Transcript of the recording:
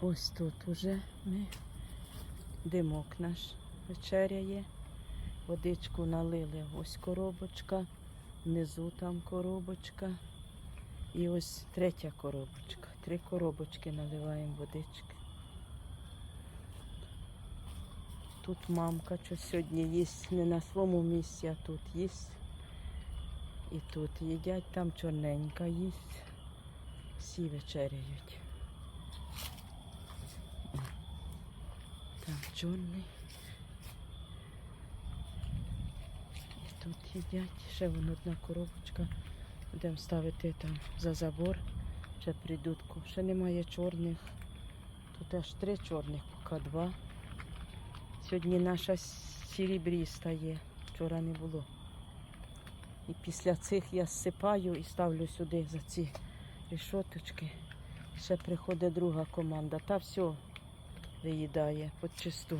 Ось тут уже ми димок наш вечеряє. Водичку налили. Ось коробочка, внизу там коробочка. І ось третя коробочка. Три коробочки наливаємо водички. Тут мамка що сьогодні їсть не на своєму місці, а тут їсть. І тут їдять, там чорненька їсть. Всі вечеряють. Там чорний. І тут їдять. Ще вон одна коробочка. Будемо ставити там за забор. Ще прийдуть. Ще немає чорних. Тут аж три чорних, поки два. Сьогодні наша сірібріста є. Вчора не було. І після цих я зсипаю і ставлю сюди за ці рішоточки. Ще приходить друга команда. Та все виїдає почисту.